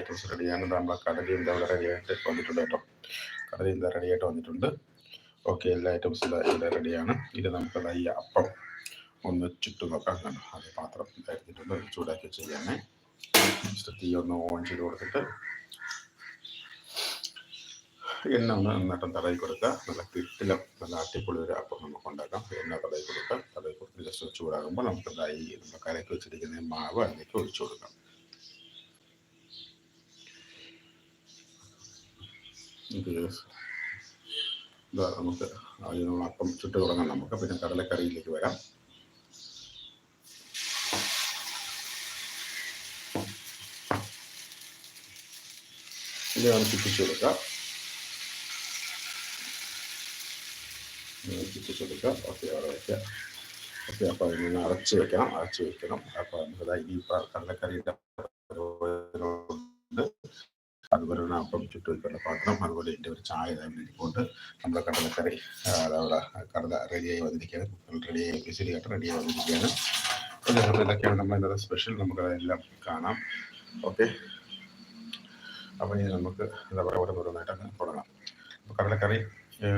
Items റെഡിയാണ് നമ്മുടെ കടലി എന്താ ഇവിടെ റെഡിയായിട്ട് വന്നിട്ടുണ്ട് കേട്ടോ. കടലി എന്താ റെഡിയായിട്ട് വന്നിട്ടുണ്ട്. ഓക്കെ എല്ലാ ഐറ്റംസും ഇവിടെ റെഡിയാണ് ഇത് നമുക്ക് ഈ അപ്പം ഒന്ന് ചുറ്റും നോക്കാം. കണ്ടോ അത് പാത്രം എടുത്തിട്ടുണ്ട്. ചൂടാക്കി ചെയ്യാനേ തീ ഒന്ന് ഓൺ ചെയ്ത് കൊടുത്തിട്ട് എണ്ണ ഒന്ന് നന്നായിട്ട് തടവി കൊടുക്കുക. നല്ല കിട്ടിലും നല്ല അട്ടിപ്പൊളി ഒരു അപ്പം നമുക്ക് ഉണ്ടാക്കാം. എണ്ണ തടവി കൊടുക്കുക. തടവി കൊടുത്ത് ജസ്റ്റ് ചൂടാകുമ്പോൾ നമുക്ക് ഈ നമ്മുടെ കരയ്ക്ക് വെച്ചിരിക്കുന്ന മാവ് അതിലേക്ക് ഒഴിച്ചു കൊടുക്കാം. നമുക്ക് നമ്മൾ അപ്പം ചുട്ട് തുടങ്ങാം. നമുക്ക് പിന്നെ കടലക്കറിയിലേക്ക് വരാം. ഇതാണ് ചുറ്റിച്ചു കൊടുക്കുക ചുറ്റിച്ചു കൊടുക്കുക ഓക്കെ അവിടെ വയ്ക്കുക ഓക്കെ അപ്പോൾ അതിൽ നിന്ന് അരച്ച് വെക്കണം. അരച്ച് വെക്കണം. അപ്പോൾ നമുക്ക് ഇനിയിപ്പോൾ കടലക്കറിയുടെ അതുപോലെ തന്നെ അപ്പം ചുറ്റു വയ്ക്കേണ്ട പാത്രം അതുപോലെ എന്റെ ഒരു ചായ ഇരിക്കൊണ്ട് നമ്മുടെ കടലക്കറി അവിടെ കടല റെഡിയായി വന്നിരിക്കുകയാണ്. റെഡിയായി വിസിലിയായിട്ട് റെഡിയായി വന്നിരിക്കുകയാണ്. അപ്പോൾ ഇതൊക്കെയാണ് നമ്മൾ ഇന്നത്തെ സ്പെഷ്യൽ നമുക്ക് അതെല്ലാം കാണാം. ഓക്കെ അപ്പോൾ ഇനി നമുക്ക് എന്താ പറയുക ഓരോ ഓരോന്നായിട്ടങ്ങ് തുടങ്ങാം. അപ്പോൾ കടലക്കറി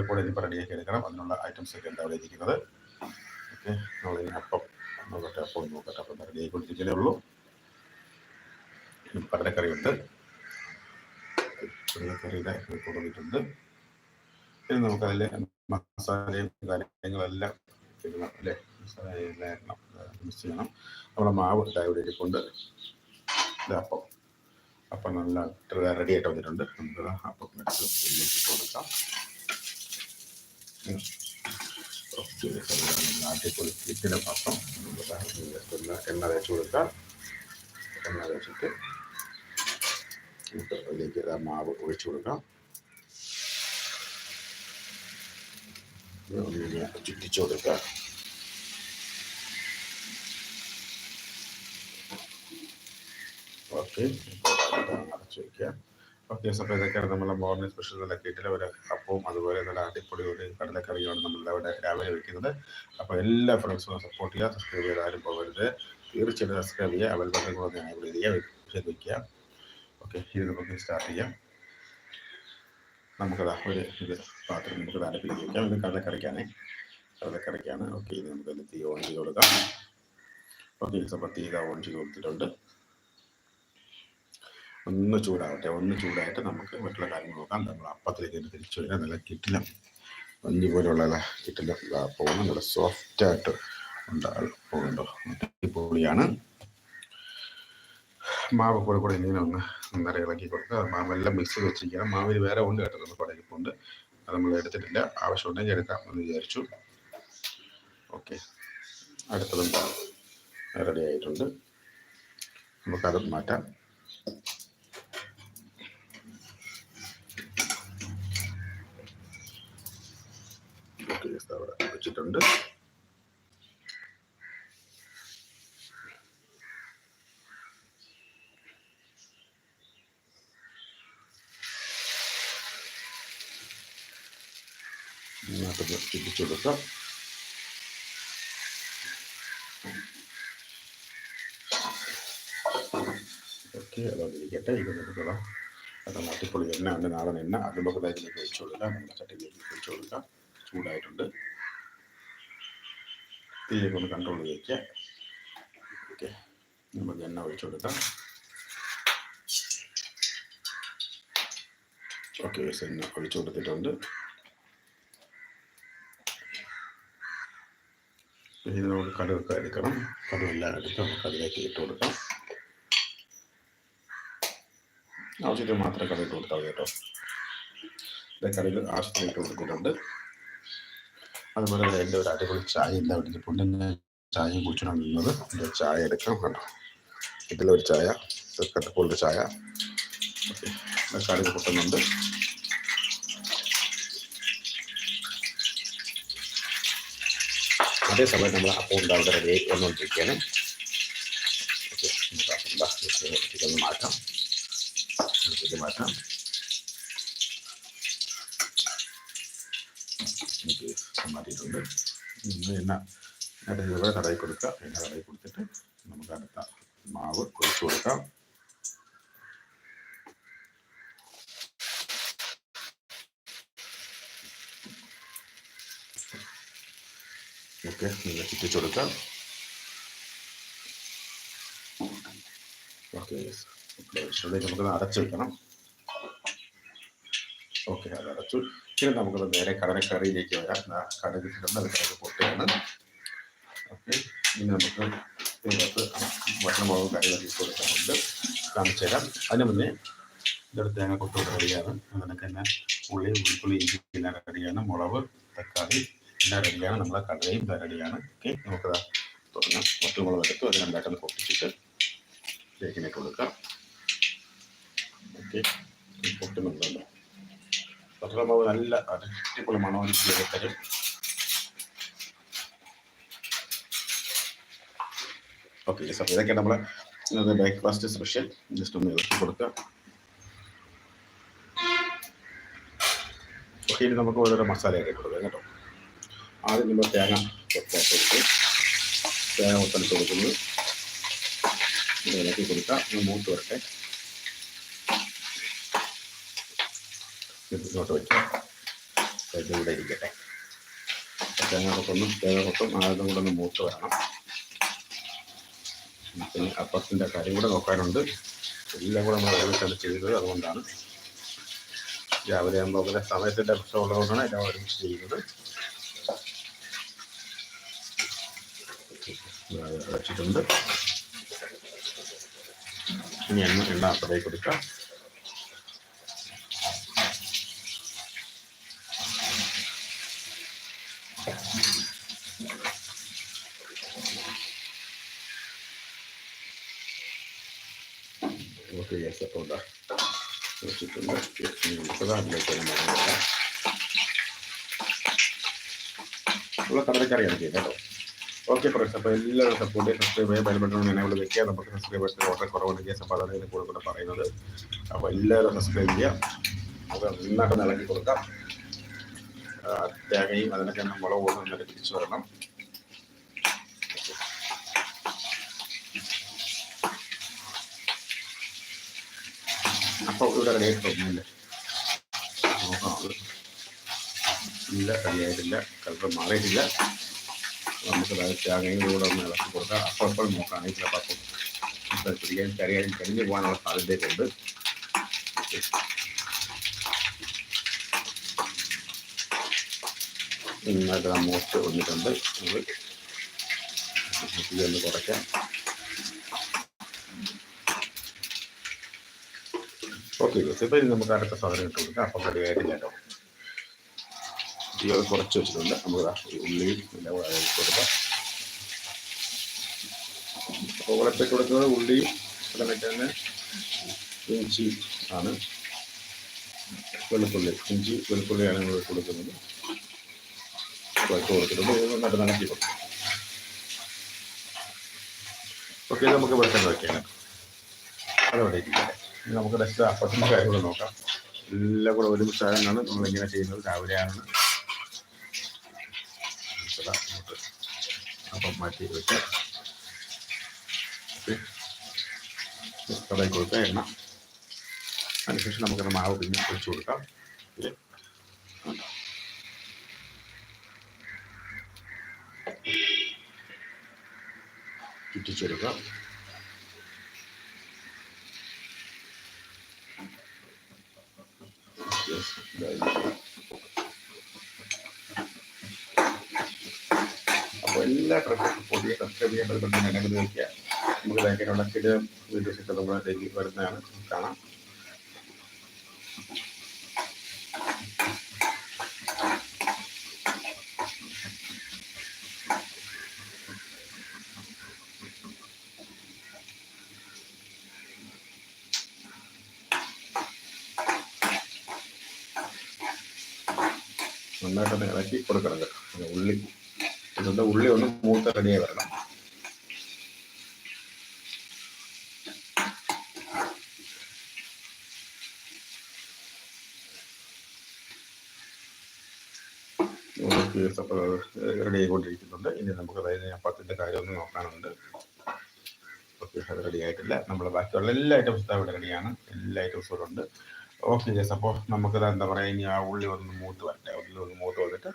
കൂടെ ഇനിയിപ്പോൾ റെഡിയാക്കി എടുക്കണം. അതിനുള്ള ഐറ്റംസ് ഒക്കെ എന്താ അവിടെ ഇരിക്കുന്നത്? ഓക്കെ നമ്മളിനി അപ്പം നോക്കട്ടെ അപ്പം നോക്കട്ടെ. അപ്പം റെഡിയായി കൊടുത്തിരിക്കുന്നേ ഉള്ളൂ. കടലക്കറി ഉണ്ട് കടലക്കറിയുടെ കൊടുത്തിട്ടുണ്ട് ഇനി നമുക്കതിൽ മസാലയും കാര്യങ്ങളെല്ലാം ഇടണം അല്ലേ? മസാല എല്ലാം മിക്സ് ചെയ്യണം. നമ്മുടെ മാവ് ഇവിടെ ഇരിക്കൊണ്ട് അപ്പം. അപ്പം നല്ല റെഡി ആയിട്ട് വന്നിട്ടുണ്ട്. നമുക്ക് അപ്പം ഇട്ട് കൊടുക്കാം. അടിപൊളി ഇട്ടിന്റെ അപ്പം. എണ്ണ തേച്ച് കൊടുക്കാം. എണ്ണ തേച്ചിട്ട് നമുക്ക് അതിലേക്ക് മാവ് ഒഴിച്ചു കൊടുക്കാം. ചുറ്റിച്ചു കൊടുക്കാം ഓക്കെ അടച്ചു വയ്ക്കുക ഓക്കെ അപ്പോൾ ഇതൊക്കെയാണ് നമ്മളെ മോർണിംഗ് സ്പെഷ്യൽ നല്ല കിട്ടിലെ ഒരു അപ്പവും അതുപോലെ നല്ല അടിപൊളിയോട് കടലക്കറിയാണ് നമ്മൾ ഇവിടെ രാവിലെ വെക്കുന്നത്. അപ്പോൾ എല്ലാ ഫ്രണ്ട്സും സപ്പോർട്ട് ചെയ്യുക സബ്സ്ക്രൈബ് ചെയ്ത് ആരും പോകരുത്. തീർച്ചയായിട്ടും സബ്സ്ക്രൈബ് ചെയ്യുക അവൽ കൂടെ ഞാൻ ഇവിടെ ചെയ്യുക വയ്ക്കുക ഓക്കെ ഇത് നമുക്ക് സ്റ്റാർട്ട് ചെയ്യാം. നമുക്കതാ ഒരു ഇത് പാത്രം നമുക്ക് അടുപ്പിലേക്ക് വയ്ക്കാം ഇത് കടലക്കറിക്കാണ്. കടലക്കറിക്കാണ്. ഓക്കെ ഇത് നമുക്ക് തീ ഓൺ ചെയ്ത് കൊടുക്കാം. ഓക്കെ അപ്പോൾ തീ ഓൺ ചെയ്ത് കൊടുത്തിട്ടുണ്ട്. ഒന്ന് ചൂടാവട്ടെ. ഒന്ന് ചൂടായിട്ട് നമുക്ക് മറ്റുള്ള കാര്യങ്ങൾ നോക്കാം. നമ്മൾ അപ്പത്തിലേക്ക് തിരിച്ചു വരാം. നല്ല കിട്ടില്ല പഞ്ഞി പോലെയുള്ള കിട്ടില്ല പോകുന്നു. നല്ല സോഫ്റ്റായിട്ട് ഉണ്ടാകും പോകുന്നുണ്ടോ. പൊളിയാണ് മാവ് കൂടെ കൂടെ ഇങ്ങനെ ഒന്ന് നന്നായി ഇളക്കി കൊടുക്കുക മാവെല്ലാം മിക്സ് വെച്ചിരിക്കണം മാവിൽ വേറെ ഉണ്ട് കേട്ടോ നമ്മൾ അത് നമ്മൾ എടുത്തിട്ടില്ല. ആവശ്യമുണ്ടെങ്കിൽ എടുക്കാം എന്ന് വിചാരിച്ചു. ഓക്കെ അടുത്തതും റെഡി ആയിട്ടുണ്ട്. നമുക്കത് മാറ്റാം. വെച്ചിട്ടുണ്ട്. ഇതിനകത്ത് ചിന്തിച്ചു കൊടുക്കാം. ഓക്കെ അതോണ്ടിരിക്കട്ടെ ഇത് നമുക്കുള്ള അത് നാട്ടിപ്പൊളി എണ്ണ ഉണ്ട്. നാടൻ എണ്ണ. അത് നമുക്ക് അതിലേക്ക് ഒഴിച്ചു കൊടുക്കാം. നമ്മുടെ ചട്ടിയിലേക്ക് ഒഴിച്ചു കൊടുക്കാം. ചൂടായിട്ടുണ്ട്. തീയിലേക്ക് ഒന്ന് കൺട്രോൾ ചെയ്യിക്കുക ഓക്കെ നമുക്ക് എണ്ണ ഒഴിച്ചു കൊടുക്കാം. ഓക്കെ എണ്ണ ഒഴിച്ചു കൊടുത്തിട്ടുണ്ട്. ഇത് നമുക്ക് കടുവൊക്കെ എടുക്കണം. കടുവെല്ലാം എടുത്ത് നമുക്ക് അതിലേക്ക് ഇട്ട് കൊടുക്കാം. ആവശ്യത്തിന് മാത്രമേ കടുവ് ഇട്ട് കൊടുത്താൽ കേട്ടോ. കടുക് ആവശ്യത്തിന് ഇട്ട് കൊടുത്തിട്ടുണ്ട്. അതുപോലെ എന്റെ ഒരു അടിപൊളി ചായ എന്താ വേണ്ടി പൊന്നിന് ചായയും കുടിച്ചിട്ടാണ് നിന്നത്. എന്റെ ചായ എടുക്കാം കണ്ടോ ഇതിലൊരു ചായ കട്ടപ്പോലൊരു ചായ. ഓക്കെ. കടുക് പൊട്ടുന്നുണ്ട്. അതേ സമയം നമ്മൾ അക്കൗണ്ട് ഉണ്ടാവുന്ന റെഡി വന്നുകൊണ്ടിരിക്കുകയാണ് ഓക്കെ നമുക്ക് മാറ്റാം. മാറ്റാം. മാറ്റിയിട്ടുണ്ട്. എണ്ണ കടയിൽ കൊടുക്കുക എണ്ണ കടയിൽ കൊടുത്തിട്ട് നമുക്ക് അടുത്ത മാവ് ഒഴിച്ചു കൊടുക്കാം. ഓക്കെ നിങ്ങൾ ചുറ്റിച്ചു കൊടുക്കാം ഓക്കെ നമുക്ക് അടച്ചു വെക്കണം ഓക്കെ അത് അടച്ചു ഇനി നമുക്കത് നേരെ കടലക്കറിയിലേക്ക് വരാം കടലിട്ടുണ്ട് അത് കടൽ പൊട്ടുകയാണ് ഓക്കെ ഇനി നമുക്ക് ഇതിനകത്ത് ഭക്ഷണമുളക് കറികളൊക്കെ കൊടുക്കാറുണ്ട് കാണിച്ചു തരാം അതിന് മുന്നേ ഇതെടുത്ത് തേങ്ങ കൊട്ട് കറിയാണ് അതിനൊക്കെ തന്നെ ഉള്ളി ഉൾപ്പുള്ളി ഇഞ്ചി കറിയാണ് മുളക് തക്കാളി എല്ലാം റെഡിയാണ് നമ്മളെ കടലയും റെഡിയാണ് ഓക്കെ നമുക്ക് തുടങ്ങാം. മുളക് എടുത്ത്. അത് രണ്ടായിട്ടൊന്ന് പൊട്ടിച്ചിട്ട് കേക്കിനൊക്കെ കൊടുക്കാം. ഓക്കെ പൊട്ടുന്നുണ്ടല്ലോ പത്രമാവ് നല്ല അടിപൊളി മണവും തരും. ഓക്കെ സാർ ഇതൊക്കെ നമ്മളെ ബ്രേക്ക്ഫാസ്റ്റ് സ്പെഷ്യൽ ജസ്റ്റ് ഒന്ന് ഇറക്കി കൊടുക്കാം. ഓക്കെ ഇനി നമുക്ക് ഓരോരോ മസാലയൊക്കെ കൊടുക്കാം കേട്ടോ. ആദ്യം നമ്മൾ തേങ്ങ കൊത്താക്കി കൊടുത്ത് തേങ്ങ കൊത്തലിട്ട് കൊടുക്കുന്നു. ഇത് ഇളക്കി കൊടുക്കാം. മൂത്ത് വരട്ടെ. ഇങ്ങോട്ട് വയ്ക്കാം ഇവിടെ ഇരിക്കട്ടെ. തേങ്ങ കൊത്തൊന്നും. തേങ്ങ കൊത്തും. ആദ്യം കൂടെ ഒന്ന് മൂത്ത് വരണം. പിന്നെ അപ്പത്തിന്റെ കാര്യം കൂടെ നോക്കാനുണ്ട്. എല്ലാം കൂടെ നമ്മൾ ഒരുമിച്ചാണ് ചെയ്തത് അതുകൊണ്ടാണ്. രാവിലെ ആകുമ്പോൾ സമയത്തിന്റെ പ്രശ്നമുള്ളതുകൊണ്ടാണ് എല്ലാം ഒരുമിച്ച് ചെയ്യുന്നത്. വെച്ചിട്ടുണ്ട്. ഇനി എണ്ണ എണ്ണ അപ്പടേക്ക് കൊടുക്കാം. അപ്പോൾ ഉണ്ടാ? വെച്ചിട്ടുണ്ട്. അതിലേക്ക് ഉള്ള കടലക്കറിയാണ് ചെയ്യുന്നത് ഓക്കെ ഫ്രണ്ട്സ് അപ്പോൾ എല്ലാവരും സപ്പോർട്ട് ചെയ്ത് സബ്സ്ക്രൈബ് ചെയ്യാൻ ബെൽബട്ടൺ എനേബിൾ വെക്കുക. നമുക്ക് സബ്സ്ക്രൈബേഴ്സ് വളരെ കുറവാണ് കേസ് അപ്പോൾ അതാണ് ഇതിന്റെ കൂടെ കൂടെ പറയുന്നത്. അപ്പോൾ എല്ലാവരും സബ്സ്ക്രൈബ് ചെയ്യുക. അത് നന്നായിട്ട് ഇളക്കി കൊടുക്കാം. തേങ്ങയും അതിനൊക്കെ മുളക് പോകുന്ന നന്നായിട്ട് തിരിച്ചു വരണം. അപ്പോൾ ഇവിടെ റെഡി ആയിട്ടില്ല നോക്കാം ഇല്ല റെഡിയായിട്ടില്ല കളർ മാറിയിട്ടില്ല. നമുക്ക് തേങ്ങയും കൂടെ ഒന്ന് ഇളക്കി കൊടുക്കാം അപ്പോൾ അപ്പോൾ നോക്കാം ചിലപ്പോൾ അപ്പം പിടിക്കാൻ കറിയായും കരിഞ്ഞു പോകാനുള്ള സാധ്യതയുണ്ട് നന്നായിട്ട് മൂത്ത് വന്നിട്ടുണ്ട് നമ്മൾ ഇതൊന്ന് കുറയ്ക്കാം ഓക്കെ ഇപ്പോൾ ഇനി നമുക്ക് അടുത്ത സാധനം ഇട്ട് കൊടുക്കാം അപ്പം റെഡി ആയിട്ടില്ല കേട്ടോ തീ കുറച്ച് വെച്ചിട്ടുണ്ട്. നമുക്ക് ഉള്ളിയും എല്ലാം കൂടെ കൊടുക്കാം. അപ്പോൾ ഇവിടെ ഇട്ട് കൊടുക്കുന്നത് ഉള്ളിയും അതിനൊക്കെ തന്നെ ഇഞ്ചി ആണ്. വെളുത്തുള്ളി ഇഞ്ചി വെളുത്തുള്ളിയാണ് നമ്മൾ കൊടുക്കുന്നത്. വറുത്ത് കൊടുത്തിട്ടുണ്ട്. നട്ട് നനക്കി കൊടുക്കും. ഓക്കെ നമുക്ക് വെളിച്ചെണ്ണ വയ്ക്കാം അതവിടെ നമുക്ക് നെക്സ്റ്റ് അപ്പത്തിന്റെ കാര്യങ്ങൾ നോക്കാം. എല്ലാം കൂടെ ഒരുമിച്ചാണ് നമ്മളിങ്ങനെ ചെയ്യുന്നത്. രാവിലെയാണ്. അപ്പം മാറ്റി വെക്കാം കടയിൽ കൊടുക്കാം എണ്ണ. അതിനുശേഷം നമുക്കിത് മാവ് പിന്നെ ഒഴിച്ചു കൊടുക്കാം. ചുറ്റിച്ചെടുക്കാം. അപ്പോൾ എല്ലാ ട്രക്കും പുതിയ സബ്സ്ക്രൈബ് ബന്ധപ്പെട്ട് എന്നെ വയ്ക്കുക നമുക്ക് ബാങ്കിനുള്ള ചില വീഡിയോസ് ഒക്കെ നമ്മൾ ഡെയിലി വരുന്നതാണ്. കാണാം. നന്നായിട്ടൊന്ന് ഇളക്കി കൊടുക്കണം കേട്ടോ. ഉള്ളി. ഇതുകൊണ്ട് ഉള്ളി ഒന്ന് മൂത്ത റെഡിയായി വരണം. റെഡി ആയിക്കൊണ്ടിരിക്കുന്നുണ്ട്. ഇനി നമുക്ക് അതായത് അപ്പത്തിന്റെ കാര്യമൊന്നും നോക്കാനുണ്ട്. ഓക്കെ അത് റെഡി ആയിട്ടില്ല. നമ്മൾ ബാക്കിയുള്ള എല്ലാ ഐറ്റംസും ഇവിടെ റെഡിയാണ് എല്ലാ ഐറ്റംസും ഉണ്ട്. ഓക്കെ ജസ് അപ്പോൾ നമുക്കത് എന്താ പറയുക ഇനി ആ ഉള്ളി ഒന്ന് മൂത്ത് വരട്ടെ. ഉള്ളി ഒന്ന് മൂത്ത് വന്നിട്ട്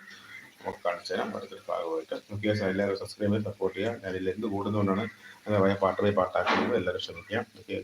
നമുക്ക് കാണിച്ചു തരാം അടുത്തൊരു ഭാഗമായിട്ട്. ഓക്കെ എല്ലാവരും സബ്സ്ക്രൈബ് ചെയ്ത് സപ്പോർട്ട് ചെയ്യുക ഞാനിൽ എന്ത് കൂടുന്നതുകൊണ്ടാണ് അങ്ങനെ പാട്ട് പോയി പാട്ടാക്കുന്നത്. എല്ലാവരും ശ്രമിക്കാം. ഓക്കെ